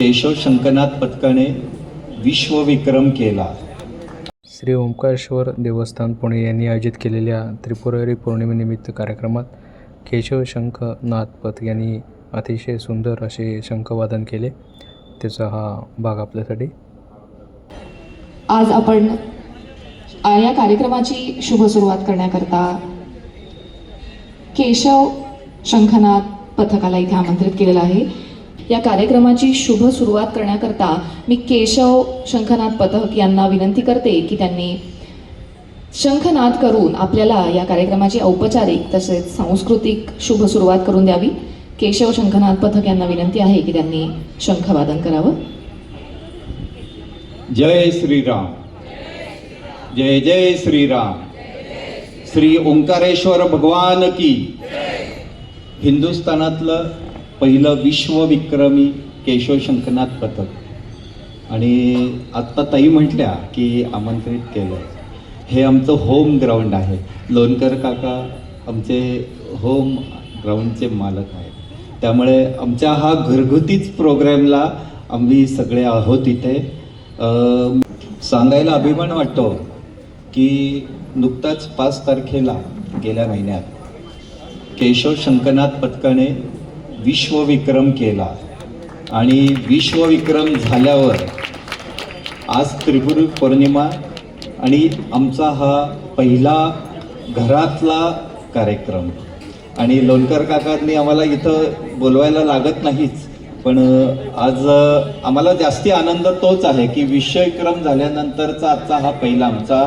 केशव शंकनाथ पथकाने विश्वविक्रम केला. श्री ओंकारेश्वर देवस्थान पुणे यांनी आयोजित केलेल्या त्रिपुरारी पौर्णिमेनिमित्त कार्यक्रमात केशव शंख नाथपथ यांनी अतिशय सुंदर असे शंखवादन केले. त्याचा हा भाग आपल्यासाठी. आज आपण या कार्यक्रमाची शुभ सुरुवात करण्याकरता केशव शंखनाथ पथकाला इथे आमंत्रित केलेलं आहे. या कार्यक्रमाची शुभ सुरुवात करण्याकरता मी केशव शंखनाथ पथक यांना विनंती करते की त्यांनी शंखनाद करून आपल्याला या कार्यक्रमाची औपचारिक तसेच सांस्कृतिक शुभ सुरुवात करून द्यावी. केशव शंखनाथ पथक यांना विनंती आहे की त्यांनी शंखवादन करावं. जय श्रीराम. जय जय श्रीराम. श्री ओंकारेश्वर भगवान की. हिंदुस्थानातलं पहिलं विश्वविक्रमी केशव शंखनाथ पथक. आणि आत्ता ताई म्हटल्या की आमंत्रित केलं हे आमचं होम ग्राउंड आहे. लोणकर काका आमचे होम ग्राउंडचे मालक आहेत. त्यामुळे आमच्या हा घरगुतीच प्रोग्रॅमला आम्ही सगळे आहोत इथे. सांगायला अभिमान वाटतो की नुकताच पाच तारखेला गेल्या महिन्यात केशव शंकरनाथ पथकाने विश्वविक्रम केला. आणि विश्वविक्रम झाल्यावर आज त्रिपुरी पौर्णिमा आणि आमचा हा पहिला घरातला कार्यक्रम. आणि लोणकर काकांनी आम्हाला इथं बोलवायला लागत नाहीच पण आज आम्हाला जास्ती आनंद तोच आहे की विश्वविक्रम झाल्यानंतरचा आजचा हा पहिला आमचा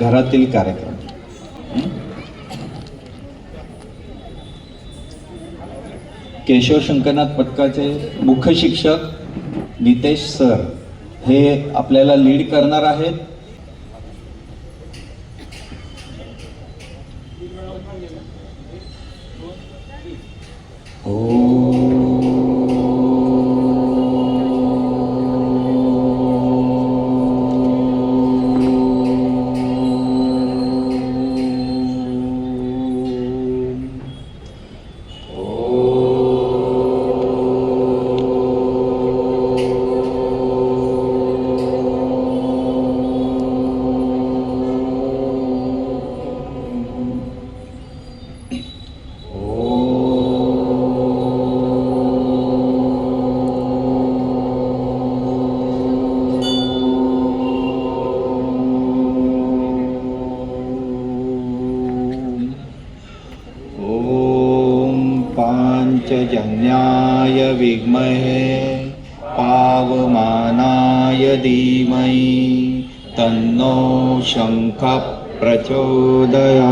घरातील कार्यक्रम. केशव शंकरनाथ पथकाचे मुख्य शिक्षक नितेश सर हे आपल्याला लीड करणार आहेत. पाञ्चजन्याय विद्महे पावमानाय धीमहि तन्नो शङ्खः प्रचोदयात्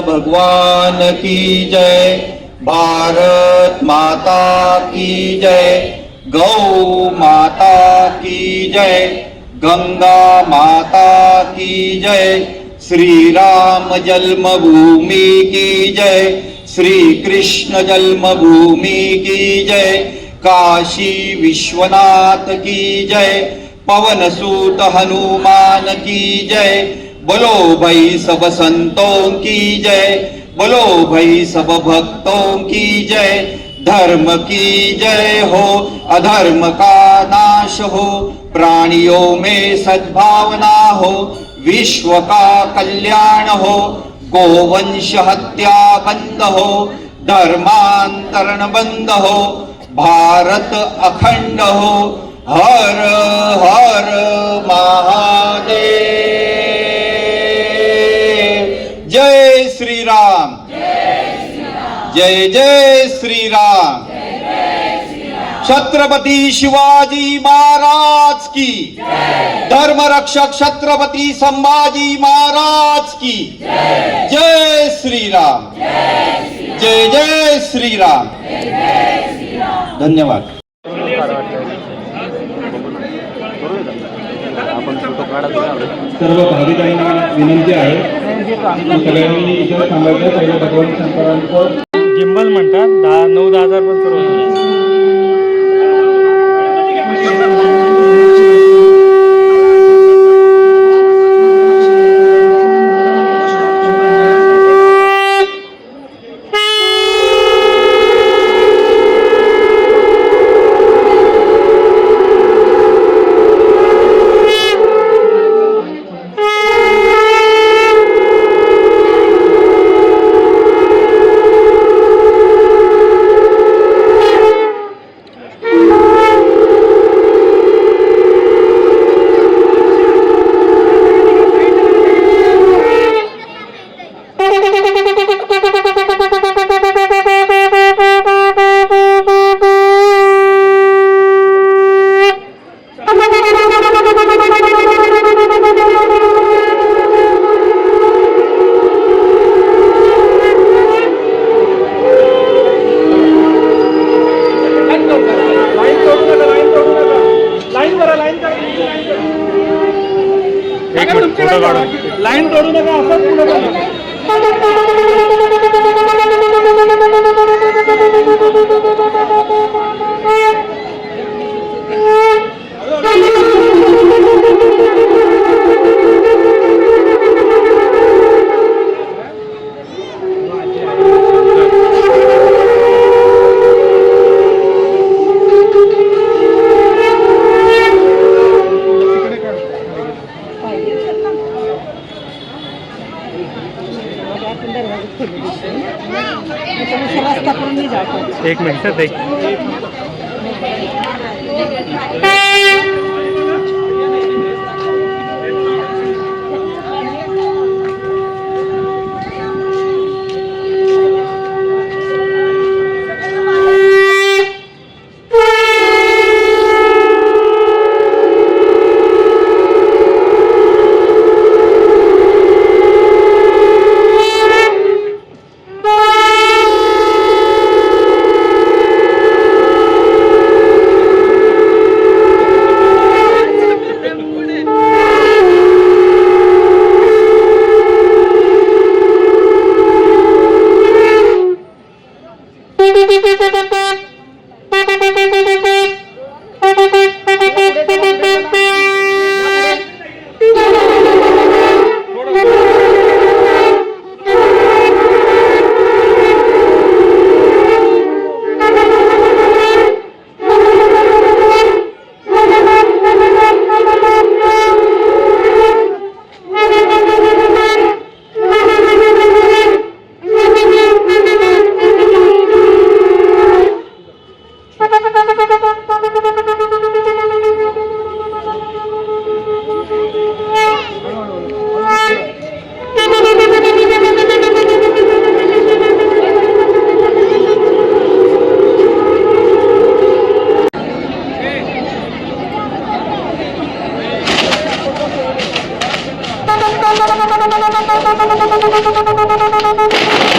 भगवान की जय भारत माता की जय गौ माता की जय गंगा माता की जय श्री राम जन्मभूमि की जय श्री कृष्ण जन्मभूमि की जय काशी विश्वनाथ की जय पवन सूत हनुमान की जय बोलो भाई सब संतों की जय बोलो भाई सब भक्तों की जय धर्म की जय हो अधर्म का नाश हो प्राणियों में सद्भावना हो विश्व का कल्याण हो गोवंश हत्या बंद हो धर्मांतरण बंद हो भारत अखंड हो हर हर महादेव। जय जय श्री राम छत्रपति शिवाजी महाराज की। धर्म रक्षक छत्रपती संभाजी महाराज की। जय श्री राम जय जय श्री राम धन्यवाद। सर्व भाविकांना विनंती आहे. सगळ्यांनी इथे थांबायचं पहिले भगवान शंकरांचं जिंबल म्हणतात. दहा नऊ दहा हजार पण सुरू फोटो काढा लाईन तोडू नका असंच पुढे बघा एक मिनिट あっ!